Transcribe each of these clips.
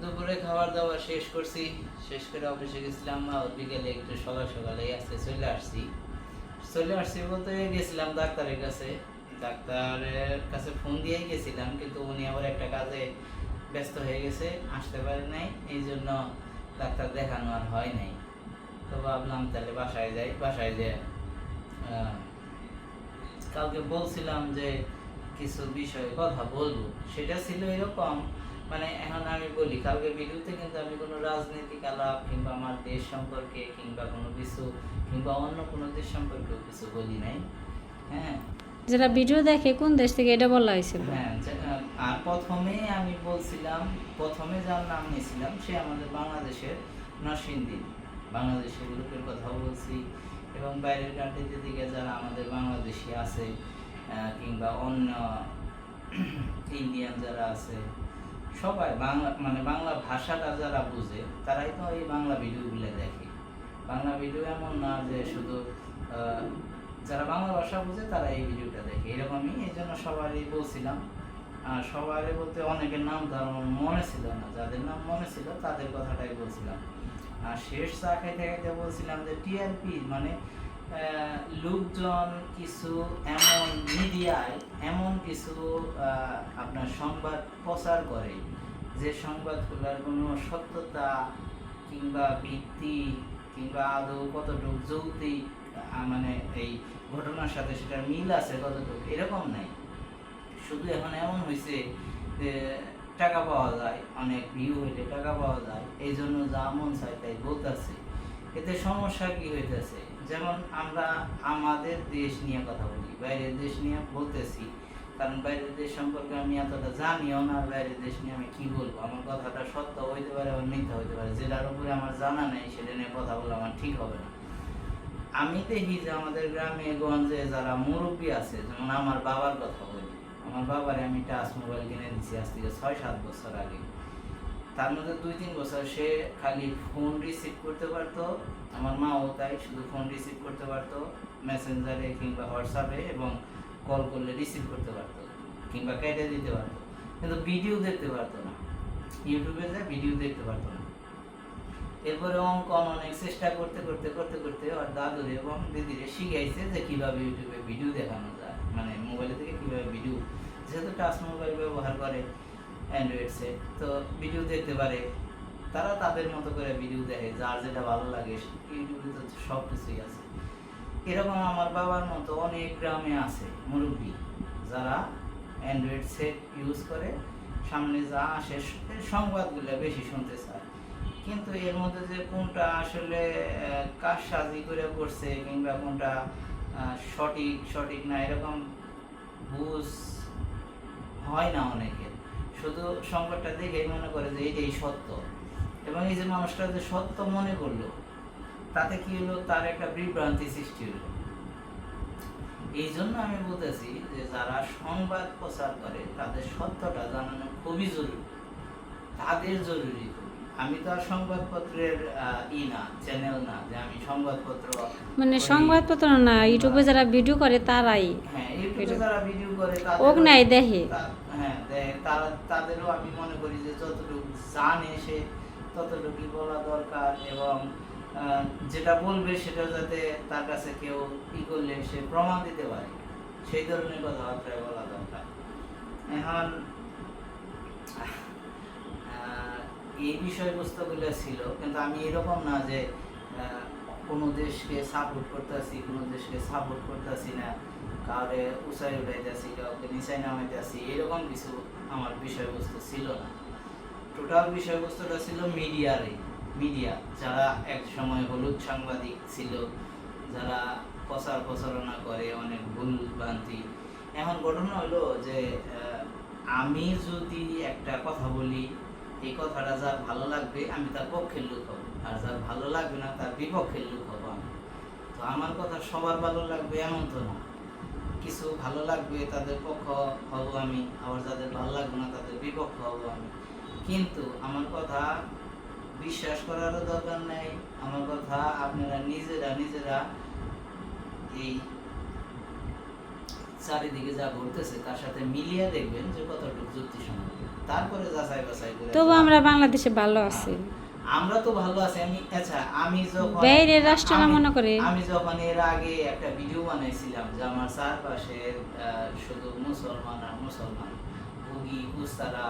দুপুরে খাবার দাবার শেষ করছি। শেষ করে অফিসে গেছিলাম আর বিকেলে একটু সকাল সকালে আজকে চলে আসছি। চলে আসছি বলতে গেছিলাম ডাক্তারের কাছে। ডাক্তারের কাছে ফোন দিয়ে গেছিলাম, কিন্তু উনি আবার একটা কাজে ব্যস্ত হয়ে গেছে, আসতে পারে নাই, এই জন্য ডাক্তার দেখানো আর হয় নাই। তো ভাবলাম তাহলে বাসায় যাই, বাসায় যে কালকে বলছিলাম যে কিছু বিষয়ে কথা বলব। সেটা ছিল এরকম। মানে এখন আমি বলি কালকে ভিডিওতে কিন্তু আমি কোনো রাজনৈতিক আলাপ কিংবা আমার দেশ সম্পর্কে কিংবা কোনো কিছু কিংবা অন্য কোনো দেশ সম্পর্কেও কিছু বলি নাই। হ্যাঁ? যারা ভিডিও দেখে কোন দেশ থেকে এটা বলা হয়েছিল? হ্যাঁ আর প্রথমে আমি বলছিলাম প্রথমে যার নাম নিয়েছিলাম সে আমাদের বাংলাদেশের নরসিংদী। বাংলাদেশের গ্রুপের কথাও বলছি। এবং বাইরের কান্ট্রিতে দিকে যারা আমাদের বাংলাদেশি আছে কিংবা অন্য ইন্ডিয়ান যারা আছে, সবাই বাংলা মানে বাংলা ভাষাটা যারা বুঝে, তারাই তো এই বাংলা ভিডিওগুলো দেখে। বাংলা ভিডিও এমন না যে শুধু যারা বাংলা ভাষা বুঝে, তারা এই ভিডিওটা দেখে। এরকমই এই জন্য সবারই বলছিলাম। আর সবারই বলতে অনেকের নাম তো আমার মনে ছিল না। যাদের নাম মনে ছিল, তাদের কথাটাই বলছিলাম। আর শেষ চা খাইতে খাইতে বলছিলাম যে টিআরপি মানে লোকজন কিছু এমন মিডিয়ায় এমন কিছু আপনার সংবাদ প্রচার করে যে সংবাদগুলোর কোনো সত্যতা কিংবা ভিত্তি কিংবা আদৌ কতটুকু আহ, মানে এই ঘটনার সাথে সেটার মিল আছে কতটুকু এরকম নাই। শুধু এখন এমন হয়েছে যে টাকা পাওয়া যায় অনেক ভিউ হইলে টাকা পাওয়া যায় এই জন্য যা মন চায় তাই বলতেছে। এতে সমস্যা কি হইতেছে? যেমন আমরা আমাদের দেশ নিয়ে কথা বলি, বাইরের দেশ নিয়ে বলতেছি, কারণ বাইরের দেশ সম্পর্কে আমি এতটা জানিও না বাইরের দেশ নিয়ে আমি কি বলব? আমার কথাটা সত্য হইতে পারে আবার মিথ্যা হইতে পারে, যেটার উপরে আমার জানা নেই, সেটা নিয়ে কথা বলে আমার ঠিক হবে না। আমি দেখি যে আমাদের গ্রামে গঞ্জে যারা মুরব্বী আছে, যেমন আমার বাবার কথা বলি, আমার বাবারে আমি টাচ মোবাইল কিনে দিচ্ছি আজ থেকে ছয় সাত বছর আগে। তার মধ্যে দুই তিন বছর সে খালি ফোন রিসিভ করতে পারতো আমার মাও তাই শুধু ফোন রিসিভ করতে পারতো মেসেঞ্জারে কিংবা হোয়াটসঅ্যাপে এবং কল করলে রিসিভ করতে পারতো কিংবা কেটে দিতে পারতো। কিন্তু ভিডিও দেখতে পারতো না। ইউটিউবে যায় ভিডিও দেখতে পারতো না। এরপরে অঙ্কন অনেক চেষ্টা করতে করতে করতে করতে ওর দাদুরে এবং দিদিরে শিখাইছে যে কীভাবে ইউটিউবে ভিডিও দেখানো যায়। মানে মোবাইলে থেকে কীভাবে ভিডিও যেহেতু টাচ মোবাইল ব্যবহার করে অ্যান্ড্রয়েড সেট তো ভিডিও দেখতে পারে। তারা তাদের মতো করে ভিডিও দেখে যার যেটা ভালো লাগে ইউটিউবে তো সব কিছুই আছে। এরকম আমার বাবার মতো অনেক গ্রামে আছে মুরব্বী যারা অ্যান্ড্রয়েড সেট ইউজ করে। সামনে যা আসে সংবাদগুলো বেশি শুনতে চায়। কিন্তু এর মধ্যে যে কোনটা আসলে আহ, কারসাজি করে করছে কিংবা কোনটা সঠিক সঠিক না এরকম বুঝ হয় না অনেকের। শুধু সংবাদটা দেখেই মনে করে যে এটাই সত্য। এবং এই যে মানুষটা যে সত্য মনে করল তাতে কি হলো? তার একটা বিভ্রান্তি সৃষ্টি হলো। এই জন্য আমি বলতেছি যে যারা সংবাদ প্রচার করে তাদের সত্যটা জানানো খুবই জরুরি। তাদের জরুরি। আমি তো আর সংবাদপত্রের ই না চ্যানেল না যে আমি সংবাদপত্র মানে সংবাদপত্র না ইউটিউবে যারা ভিডিও করে তারাই হ্যাঁ ইউটিউবে। যারা ভিডিও করে ওক নাই দেখে। হ্যাঁ তারা তাদেরও আমি মনে করি যে যতটুকু জানে সে ততটুকুই বলা দরকার এবং যেটা বলবে সেটা যাতে তার কাছে কেউ ই করলে সে প্রমাণ দিতে পারে। সেই ধরনের কথাবার্তায় বলা দরকার। এখন এই বিষয়বস্তুগুলো ছিল, কিন্তু আমি এরকম না যে কোনো দেশকে সাপোর্ট করতেছি, কোনো দেশকে সাপোর্ট করতেছি না, কাউরে উঁচাই উঠাইতেছি, কাউকে নিচাই নামাইতেছি, এরকম কিছু আমার বিষয়বস্তু ছিল না। টোটাল বিষয়বস্তুটা ছিল মিডিয়ারে, মিডিয়া। যারা এক সময় হলুদ সাংবাদিক ছিল, যারা প্রচার প্রচারণা করে, অনেক ভুল ভ্রান্তি এখন ঘটনা হলো যে আমি যদি একটা কথা বলি, এই কথাটা যার ভালো লাগবে, আমি তার পক্ষের লোক হব। আর যার ভালো লাগবে না, তার বিপক্ষের লোক হব আমি। তো আমার কথা সবার ভালো লাগবে এমন তো না। কিছু ভালো লাগবে তাদের পক্ষ হব আমি, আবার যাদের ভালো লাগবে না, তাদের বিপক্ষ হব আমি। কিন্তু আমার কথা বিশ্বাস করারও দরকার নেই। আমার কথা আপনারা নিজেরা নিজেরা এই চারিদিকে যা ঘটতেছে তার সাথে মিলিয়ে দেখবেন যে কতটুকু যুক্তিসঙ্গত। তারপরে যাচাই বাছাই করে তবু আমরা বাংলাদেশে ভালো আছি। আমরা তো ভালো আছি। আমি আচ্ছা আমি যখন বাইরের রাষ্ট্ররা আমি- মনে করে? আমি যখন এর আগে একটা ভিডিও বানাইছিলাম যে আমার চারপাশে শুধু মুসলমান আর মুসলমান। ভুগি কুস্তারা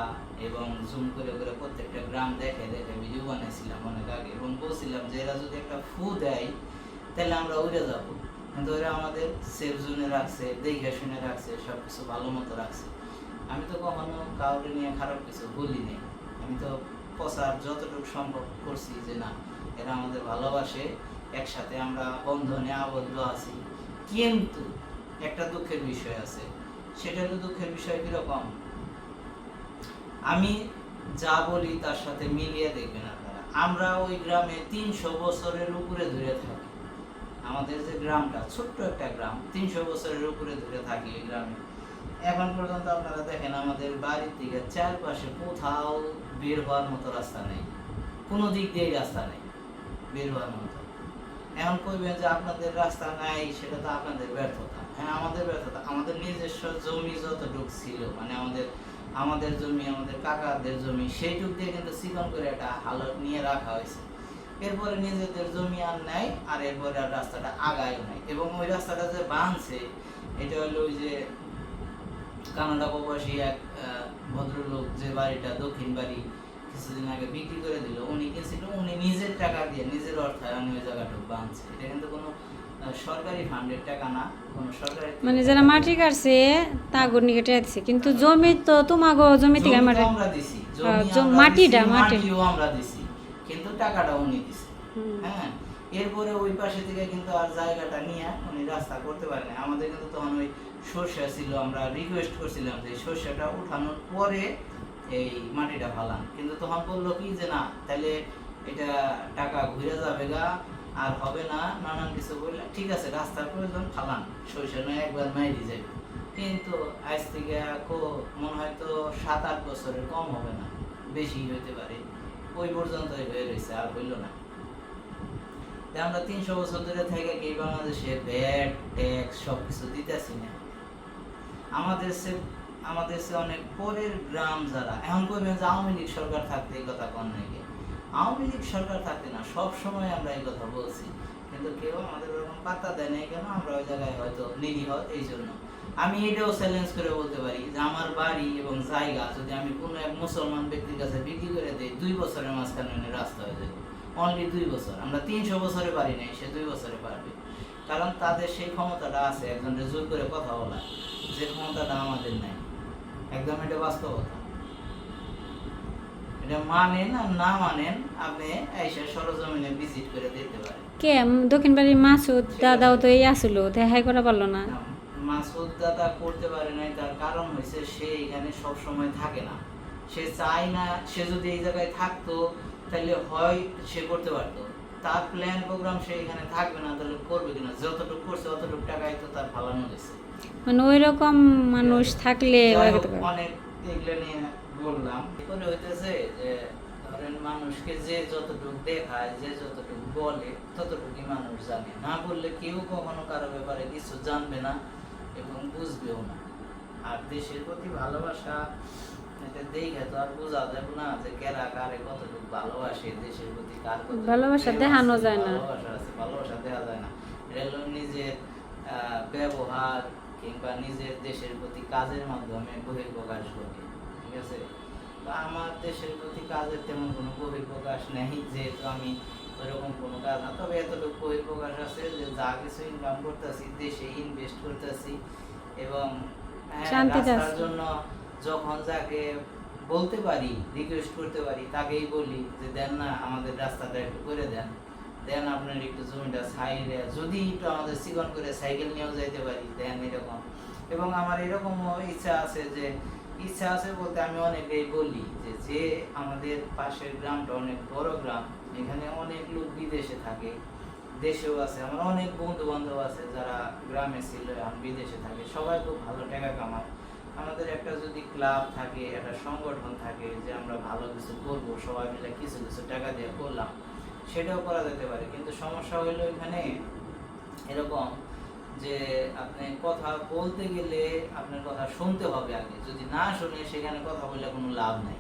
এবং জুম করে করে প্রত্যেকটা গ্রাম দেখে দেখে ভিডিও বানাইছিলাম অনেক আগে এবং বলছিলাম যে এরা যদি একটা ফু দেয়, তাহলে আমরা উড়ে যাব। কিন্তু ওরা আমাদের সেফ জোনে রাখছে, দেখে শুনে রাখছে সব কিছু ভালো মতো রাখছে। আমি তো কখনো কাউকে নিয়ে খারাপ কিছু বলি নাই। আমি তো প্রচার যতটুকু সম্ভব করছি যে না, এরা আমাদের ভালোবাসে, একসাথে আমরা বন্ধনে আবদ্ধ আছি। কিন্তু একটা দুঃখের বিষয় আছে। সেটা হলো দুঃখের বিষয় কীরকম? আমি যা বলি তার সাথে মিলিয়ে দেখবেন আপনারা। আমরা ওই গ্রামে তিনশো বছরের উপরে ধরে থাকি। আমাদের যে গ্রামটা, ছোট্ট একটা গ্রাম, তিনশো বছরের উপরে ধরে থাকি ওই গ্রামে। এখন পর্যন্ত আপনারা দেখেন আমাদের বাড়ির থেকে চারপাশে কোথাও বের হওয়ার মতো রাস্তা নেই। কোনো দিক দিয়েই রাস্তা নেই, বের হওয়ার মতো। এখন কইবেন যে আপনাদের রাস্তা নাই, সেটা তো আপনাদের ব্যর্থতা। হ্যাঁ আমাদের ব্যর্থতা, আমাদের নিজস্ব জমি যতটুক ছিল মানে আমাদের আমাদের জমি, আমাদের কাকাদের জমি, সেইটুক দিয়ে কিন্তু চিকন করে একটা হালত নিয়ে রাখা হয়েছে। এরপরে নিজেদের জমি আর নাই, আর এরপরে আর রাস্তাটা আগায়ও নাই। এবং ওই রাস্তাটা যে বাঁধছে, এটা হলো ওই যে কানাডা প্রবাসী এক ভদ্রলোক যে বাড়িটা দক্ষিণ বাড়ি কিছুদিন আগে বিক্রি করে দিল, উনি কিনছিল উনি নিজের টাকা দিয়ে, নিজের অর্থায়নে ওই জায়গাটা বাঁধছে। এটা কিন্তু কোনো সরকারি ফান্ডের টাকা না কোনো সরকারি মানে যারা মাটি কাটছে তা গড়নি কেটে দিচ্ছে কিন্তু জমি তো তোমাগো জমি থেকে মাটি আমরা দিছি হ্যাঁ, মাটিটা, মাটি। আমরা দিছি কিন্তু টাকাটা উনি দিছে। হ্যাঁ এরপরে ওই পাশে থেকে কিন্তু আর জায়গাটা নিয়ে উনি রাস্তা করতে পারেন। আমাদের কিন্তু তখন ওই সর্ষা ছিল আমরা রিকোয়েস্ট করছিলাম যে সর্ষাটা উঠানোর পরে এই মাটিটা ফালান। কিন্তু তখন বলল কি যে না তাহলে এটা টাকা ঘুরে যাবে গা আর হবে না নানান কিছু বললে, ঠিক আছে, রাস্তার প্রয়োজন, ফালান সর্ষা একবার মাইরি যাবে কিন্তু আজ থেকে কো- মনে হয় তো সাত আট বছরের কম হবে না, বেশি হইতে পারে। ওই পর্যন্তই হয়ে রয়েছে আর হইল না। আমরা তিনশো বছর ধরে থেকে কি বাংলাদেশে ভ্যাট ট্যাক্স সব কিছু দিতেছি না? আমাদের সে আমাদের সে অনেক পরের গ্রাম যারা, এখন কইবেন যে আওয়ামী লীগ সরকার থাকতে এই কথা কন নাকি আওয়ামী লীগ সরকার থাকতে না, সব সময় আমরা এই কথা বলছি। কিন্তু কেউ আমাদের ওরকম পাত্তা দেয় নাই কেন? আমরা ওই জায়গায় হয়তো নিরীহ, এই জন্য। আমি এটাও চ্যালেঞ্জ করে বলতে পারি যে আমার বাড়ি এবং জায়গা যদি আমি কোনো এক মুসলমান ব্যক্তির কাছে বিক্রি করে দিই, দুই বছরের মাঝখানে রাস্তা হয়ে যাবে। অনলি দুই বছর। আমরা তিনশো বছরে পারি নাই, সে দুই বছরে পারবে। কারণ তাদের সেই ক্ষমতাটা আছে একজনের জোর করে কথা বলা যে ক্ষমতাটা আমাদের নাই। একদম এটা বাস্তবতা। এটা মানেন আর না মানেন আপনি এসে সরজমিনে ভিজিট করে দেখতে পারেন। কে দক্ষিণ বাড়ির মাসুদ দাদাও তো এই আসলো দেখাই করা পারল না। না, মাসুদ দাদা করতে পারে নাই তার কারণ হয়েছে সে এখানে সব সময় থাকে না। সে চায় না সে যদি এই জায়গায় থাকতো তাহলে হয় সে করতে পারতো। তার প্ল্যান প্রোগ্রাম সে এখানে থাকবে না তাহলে করবে কিনা? যতটুকু করছে অতটুকু টাকাই তো তার ফালানো গেছে। মানে ওই রকম মানুষ থাকলে। অনেক এগুলো নিয়ে বললাম। এরপরে হইতেছে যে ধরেন মানুষকে যে যতটুকু দেখায় যে যতটুকু বলে ততটুকুই মানুষ জানে। না বললে কেউ কখনো কারও ব্যাপারে কিছু জানবে না এবং বুঝবেও না। আর দেশের প্রতি ভালোবাসা দেখে তো আর বোঝা যাবে না যে কেরা কারে কতটুকু ভালোবাসে দেশের প্রতি কার ভালোবাসা দেখানো যায় না। ভালোবাসা আছে ভালোবাসা দেখা যায় না। এটা হলো নিজের আহ, ব্যবহার কিংবা নিজের দেশের প্রতি কাজের মাধ্যমে বহির্প্রকাশ ঘটে ঠিক আছে। তো আমার দেশের প্রতি কাজের তেমন কোনো বহির্প্রকাশ নেই যেহেতু আমি ওইরকম কোনো কাজ না। তবে এতটুকু বহির্প্রকাশ আছে যে যা কিছু ইনকাম করতেছি দেশে ইনভেস্ট করতেছি এবং হ্যাঁ, রাস্তার জন্য যখন যাকে বলতে পারি রিকোয়েস্ট করতে পারি তাকেই বলি যে দেন না আমাদের রাস্তাটা একটু করে দেন। দেন আপনার একটু জমিটা সাইডে যদি একটু আমাদের চিকন করে সাইকেল নিয়েও যাইতে পারি দেন এরকম। এবং আমার এরকমও ইচ্ছা আছে যে ইচ্ছা আছে বলতে আমি অনেকেই বলি যে যে আমাদের পাশের গ্রামটা অনেক বড় গ্রাম, এখানে অনেক লোক বিদেশে থাকে, দেশেও আছে। আমার অনেক বন্ধু বান্ধব আছে যারা গ্রামে ছিল, এখন বিদেশে থাকে, সবাই খুব ভালো টাকা কামায়। আমাদের একটা যদি ক্লাব থাকে, একটা সংগঠন থাকে যে আমরা ভালো কিছু করব, সবাই মিলে কিছু কিছু টাকা দিয়ে করলাম, সেটাও করা যেতে পারে। কিন্তু সমস্যা হলো এখানে এরকম যে আপনি কথা বলতে গেলে আপনার কথা শুনতে হবে আগে। যদি না শুনে সেখানে কথা বললে কোনো লাভ নাই।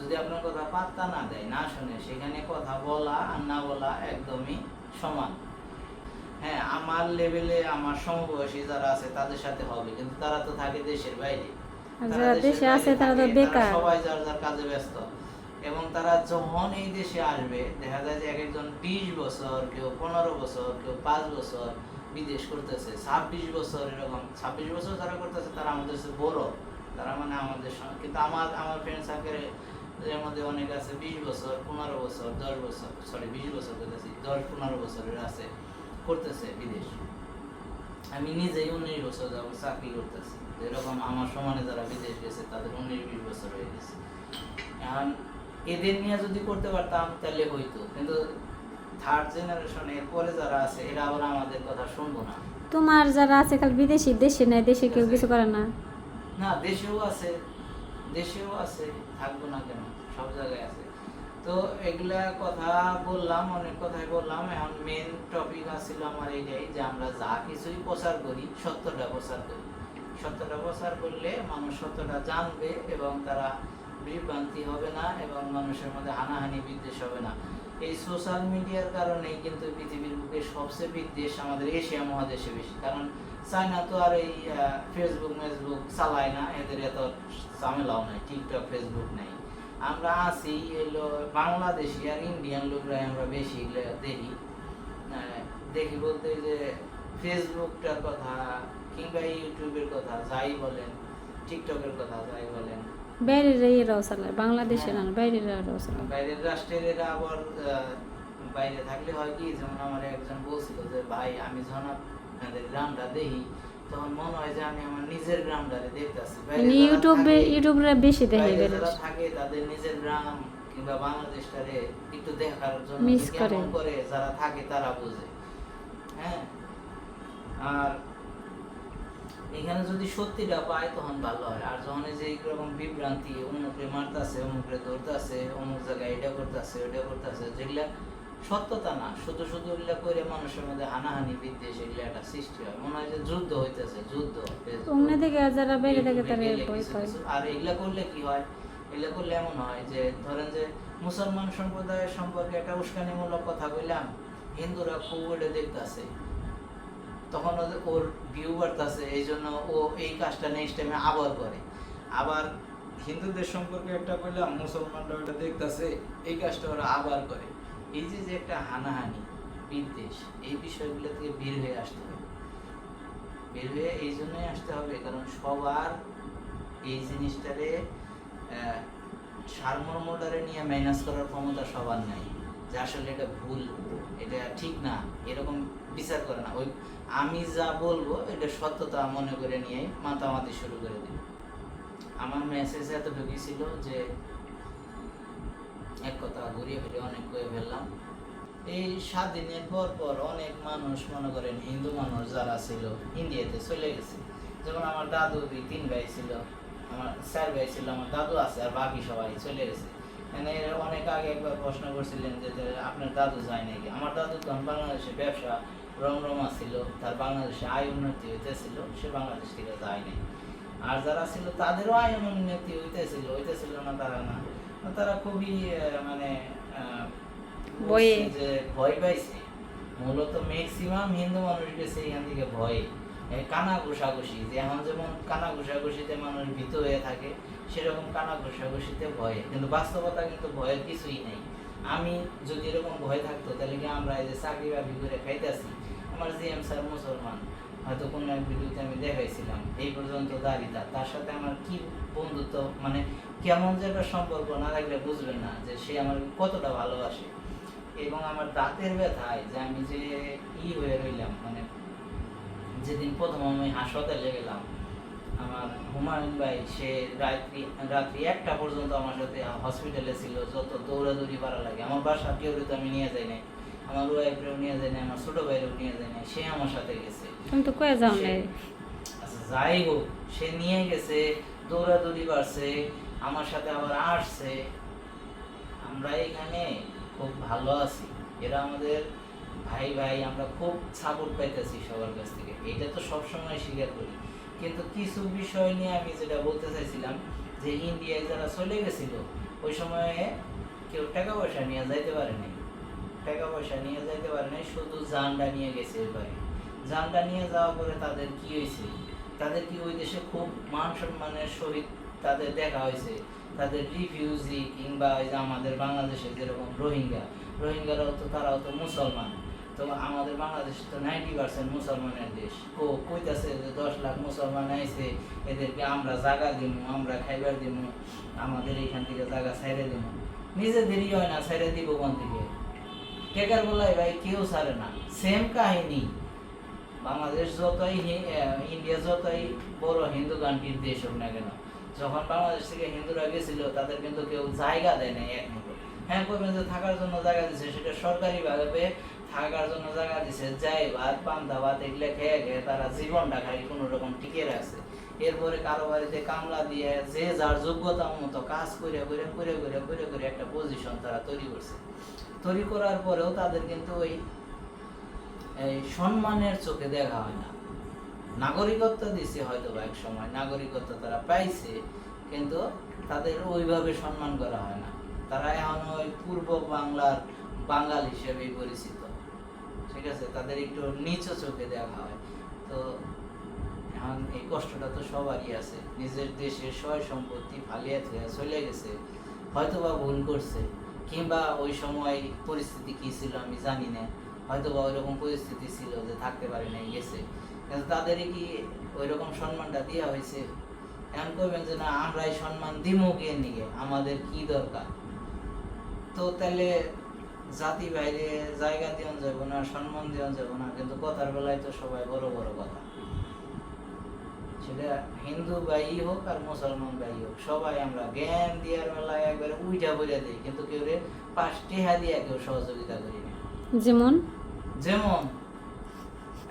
যদি আপনার কথা পাত্তা না দেয় না শুনে সেখানে কথা বলা আর না বলা একদমই সমান। হ্যাঁ আমার লেভেলে আমার সমবয়সী যারা আছে তাদের সাথে হবে। কিন্তু তারা তো থাকে দেশের বাইরে। যারা দেশে আছে তারা তো বেকার। সবাই যার যার কাজে ব্যস্ত। এবং তারা যখন এই দেশে আসবে দেখা যায় যে এক একজন বিশ বছর কেউ পনেরো বছর কেউ পাঁচ বছর বিদেশ করতেছে। ছাব্বিশ বছর এরকম, ছাব্বিশ বছর যারা করতেছে, তারা আমাদের বড়। তারা মানে আমাদের কিন্তু আমার আমার ফ্রেন্ড সার্কেল এর মধ্যে অনেক আছে, বিশ বছর, পনেরো বছর, দশ বছর সরি বিশ বছর করতেছি, দশ পনেরো বছরের আছে, করতেছে বিদেশ। আমি নিজেই উনিশ বছর যাব চাকরি করতেছি। এরকম আমার সমানে যারা বিদেশ গেছে, তাদের উনিশ, বিশ বছর হয়ে গেছে। এখন এদের নিয়ে যদি করতে পারতাম, তাহলে হইতো। কিন্তু থার্ড জেনারেশন এর পরে যারা আছে এরা আবার আমাদের কথা শুনব না। তোমার যারা আছে কাল বিদেশি দেশে নাই দেশে কেউ কিছু করে না। না দেশেও আছে দেশেও আছে থাকব না কেন? সব জায়গায় আছে। তো এগুলা কথা বললাম অনেক কথাই বললাম। এখন মেন টপিক আছিল আমার এইটাই যে আমরা যা কিছুই প্রচার করি সত্যটা প্রচার করি। সত্যটা প্রচার করলে মানুষ সত্যটা জানবে এবং তারা বিভ্রান্তি হবে না এবং মানুষের মধ্যে হানাহানি বিদ্বেষ হবে না। এই সোশ্যাল মিডিয়ার কারণেই কিন্তু পৃথিবীর বুকে সবচেয়ে বিদ্বেষ আমাদের এশিয়া মহাদেশে বেশি। কারণ চায়না তো আর এই ফেসবুক মেসবুক চালায় না, এদের এত ঝামেলাও নাই টিকটক ফেসবুক নেই। আমরা আছি এলো বাংলাদেশি আর ইন্ডিয়ান লোকরাই আমরা বেশি দেখি। দেখি বলতে যে ফেসবুকটার কথা কিংবা ইউটিউবের কথা যাই বলেন টিকটকের কথা যাই বলেন বাইরের এরাও চালায় বাংলাদেশের না বাইরের এরাও চালায়। বাইরের রাষ্ট্রের এরা আবার বাইরে থাকলে হয় কি যেমন আমার একজন বলছিল যে ভাই আমি যখন আপনাদের গ্রামটা দেখি তখন মনে হয় যে আমি আমার নিজের গ্রামটারে দেখতেছি। মানে ইউটিউবে ইউটিউবরা বেশি দেখে যারা থাকে তাদের নিজের গ্রাম কিংবা বাংলাদেশটারে একটু দেখার জন্য করে। করে যারা থাকে তারা বোঝে। হ্যাঁ? আর এখানে যদি সত্যিটা পায় তখন ভালো হয়। আর যখন যে এইরকম বিভ্রান্তি অমুকরে মারতাছে অমুকরে ধরতাছে অমুক জায়গায় এটা করতেছে ওইটা করতেছে যেগুলা সত্যতা না শুধু শুধু এগুলা করে মানুষের মধ্যে হানাহানি বিদ্বেষ এগুলা একটা সৃষ্টি হয়। মনে হয় যে যুদ্ধ হইতেছে যুদ্ধ। অন্য থেকে যারা বাইরে থাকে তারা গেলে ভয় কিছু পায়। কিছু- আর এগুলা করলে কি হয়? এগুলা করলে এমন হয় যে ধরেন যে মুসলমান সম্প্রদায়ের সম্পর্কে একটা উস্কানিমূলক কথা বললাম হিন্দুরা খুব ওটা দেখতেছে। তখন ওর ভিউ বাড়তেছে এই জন্য ও এই কাজটা নেক্সট টাইমে আবার করে। আবার হিন্দুদের সম্পর্কে একটা বললাম মুসলমানরা ওটা দেখতেছে, এই কাজটা ওরা আবার করে। এই যে যে একটা হানাহানি, বিদ্বেষ, এই বিষয়গুলো থেকে বের হয়ে আসতে হবে। বের হয়ে এই জন্যই আসতে হবে, কারণ সবার এই জিনিসটারে সারমর্মটারে নিয়ে ম্যানেজ করার ক্ষমতা সবার নাই। যে আসলে এটা ভুল, এটা ঠিক না, এরকম বিচার করে না। ওই আমি যা বলব, এটা সত্যতা মনে করে নিয়ে মাতামাতি শুরু করে দিল আমার মেসেজ এতটুকুই ছিল যে, এক কথা ঘুরিয়ে ফিরে অনেক কয়ে ফেললাম। এই সাত দিনের পর পর অনেক মানুষ মনে করেন হিন্দু মানুষ যারা ছিল, ইন্ডিয়াতে চলে গেছে। যেমন আমার দাদু দুই, তিন ভাই ছিল, আমার চার ভাই ছিল, আমার দাদু আছে আর বাকি সবাই চলে গেছে। মানে অনেক আগে একবার প্রশ্ন করছিলেন যে আপনার দাদু যায় নাকি? আমার দাদু তখন বাংলাদেশে ব্যবসা রমরমা ছিল তার বাংলাদেশে আয় উন্নতি হইতেছিল সে বাংলাদেশ থেকে যায় নাই। আর যারা ছিল তাদেরও আয় উন্নতি হইতেছিল হইতেছিল না তারা না। তারা খুবই মানে যে ভয় পাইছে। মূলত ম্যাক্সিমাম হিন্দু মানুষ গেছে এখান থেকে ভয়ে। কানা ঘুষাঘুষি যে এখন যেমন কানা ঘুষাঘুষিতে মানুষ ভীত হয়ে থাকে সেরকম কানা ঘুষাঘুষিতে ভয়ে। কিন্তু বাস্তবতা কিন্তু ভয়ের কিছুই নেই। আমি যদি এরকম ভয় থাকতো তাহলে কি আমরা এই যে চাকরি বাকরি করে খাইতেছি? জিএম স্যার মুসলমান, হয়তো কোনো এক ভিডিওতে আমি দেখাইছিলাম, এই পর্যন্ত দাঁড়িয়ে তার। সাথে আমার কি বন্ধুত্ব মানে কেমন যে একটা সম্পর্ক না থাকলে বুঝবেন না যে সে আমার কতটা ভালোবাসে। এবং আমার দাঁতের ব্যথায় যে আমি যে ই হয়ে রইলাম মানে যেদিন প্রথম আমি হাসপাতালে গেলাম, আমার হুমায়ুন ভাই, সে রাত্রি রাত্রি একটা পর্যন্ত আমার সাথে হসপিটালে ছিল, যত দৌড়াদৌড়ি করা লাগে। আমার বাসা কেউ আমি নিয়ে যাই নাই। আমার ওয়াইফরেও নিয়ে যাই নাই আমার ছোট ভাইরেও নিয়ে যাই নাই সে আমার সাথে গেছে। তুমি তো কয়ে যাও আচ্ছা যাই হোক সে নিয়ে গেছে দৌড়াদৌড়ি বাড়ছে আমার সাথে আবার আসছে। আমরা এখানে খুব ভালো আছি। এরা আমাদের ভাই ভাই আমরা খুব সাপোর্ট পাইতেছি সবার কাছ থেকে। এটা তো সবসময় স্বীকার করি। কিন্তু কিছু বিষয় নিয়ে আমি যেটা বলতে চাইছিলাম যে ইন্ডিয়ায় যারা চলে গেছিল ওই সময়ে কেউ টাকা পয়সা নিয়ে যাইতে পারে নাই। টাকা পয়সা নিয়ে যাইতে পারে নাই, শুধু জানটা নিয়ে গেছে এবারে জানটা নিয়ে যাওয়ার পরে তাদের কি হয়েছে? তাদের কি ওই দেশে খুব মান সম্মানের সহিত তাদের দেখা হয়েছে? তাদের রিফিউজি কিংবা ওই যে আমাদের বাংলাদেশে যেরকম রোহিঙ্গা, রোহিঙ্গারাও তো, তারাও তো মুসলমান। তো আমাদের বাংলাদেশ তো নাইনটি পার্সেন্ট মুসলমানের দেশ। কো, কইতাছে যে দশ লাখ মুসলমান আইছে, এদেরকে আমরা জাগা দিব আমরা খাইবার দিব আমাদের এইখান থেকে জায়গা ছাইড়ে দিব নিজেদেরই হয় না, ছাইড়ে দিব কোন থেকে? টেকার বলাই ভাই, কেউ ছাড়ে না। সেম কাহিনী। বাংলাদেশ যতই ইন্ডিয়া যতই বড় হিন্দু কান্ট্রির দেশ হোক না কেন, যখন বাংলাদেশ থেকে হিন্দুরা গেছিল, তাদের কিন্তু কেউ জায়গা দেয় না এক মুঠো। হ্যাঁ করবেন যে থাকার জন্য জায়গা দিছে, সেটা সরকারি ভাবে থাকার জন্য জায়গা দিছে। যাই ভাত পান্তা ভাত এগুলো খেয়ে খেয়ে তারা জীবনটা খালি কোনো রকম টিকে রাখছে। এরপরে কারও বাড়িতে কামলা দিয়ে যে যার যোগ্যতা মতো কাজ করে করে করে করে করে করে একটা পজিশন তারা তৈরি করছে। তৈরি করার পরেও তাদের কিন্তু ওই সম্মানের চোখে দেখা হয় না। নাগরিকত্ব দিছে হয়তো বা এক সময়, নাগরিকত্ব তারা পাইছে, কিন্তু তাদের ওইভাবে সম্মান করা হয় না। তারা এখন ওই পূর্ব বাংলার বাঙাল হিসেবেই পরিচিত। ঠিক আছে? তাদের একটু নিচু চোখে দেখা হয়। তো এখন এই কষ্টটা তো সবারই আছে। নিজের দেশের সয় সম্পত্তি ফালিয়ে চলে গেছে। হয়তো বা ভুল করছে। কিংবা ওই সময় পরিস্থিতি কি ছিল আমি জানি না। হয়তো বা ওইরকম পরিস্থিতি ছিল যে থাকতে পারে নাই, গেছে। কিন্তু তাদেরই কি ওইরকম সম্মানটা দেওয়া হয়েছে? এমন করবেন যে না আমরা এই সম্মান দিমু গিয়ে নিয়ে আমাদের কি দরকার? তো তাহলে জাতি বাইরে জায়গা দিয়ন যাব না, সম্মান দিয়ন যাব না, কিন্তু কথার বেলায় তো সবাই বড় বড় কথা। সেটা হিন্দু ভাই হোক আর মুসলমান ভাই হোক সবাই আমরা জ্ঞান একবারে উইটা দিই কিন্তু কেউ রে পাঁচ টেহা দিয়ে কেউ সহযোগিতা করি না। যেমন? যেমন?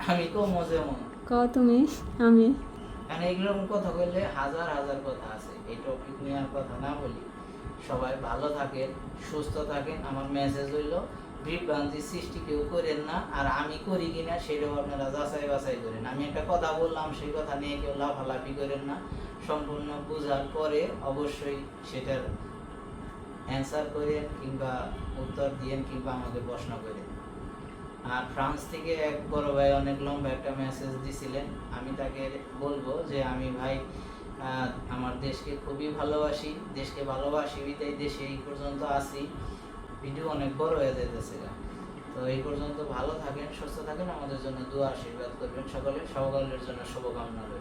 আমি কমো যেমন। কও তুমি আমি। কারণ এগুলোর কথা বললে হাজার হাজার কথা আছে এই টপিক নিয়ে আর কথা না বলি। সবাই ভালো থাকেন সুস্থ থাকেন আমার মেসেজ হইল বিভ্রান্তি সৃষ্টি কেউ করেন না, আর আমি করি কিনা সেটাও আপনারা যাচাই বাছাই করেন। আমি একটা কথা বললাম, সেই কথা নিয়ে কেউ লাফালাফি করেন না। সম্পূর্ণ বোঝার পরে অবশ্যই সেটার অ্যান্সার করেন কিংবা উত্তর দিয়েন কিংবা আমাকে প্রশ্ন করেন। আর ফ্রান্স থেকে এক বড় ভাই অনেক লম্বা একটা মেসেজ দিছিলেন। আমি তাকে বলব যে, আমি ভাই আমার দেশকে খুবই ভালোবাসি, দেশকে ভালোবাসি বিদায় দেশে এই পর্যন্ত আসি ভিডিও অনেক বড় হয়ে যেতেছে তো এই পর্যন্ত ভালো থাকেন, সুস্থ থাকেন। আমাদের জন্য দু আশীর্বাদ করবেন সকলে। সকলের জন্য শুভকামনা রইল।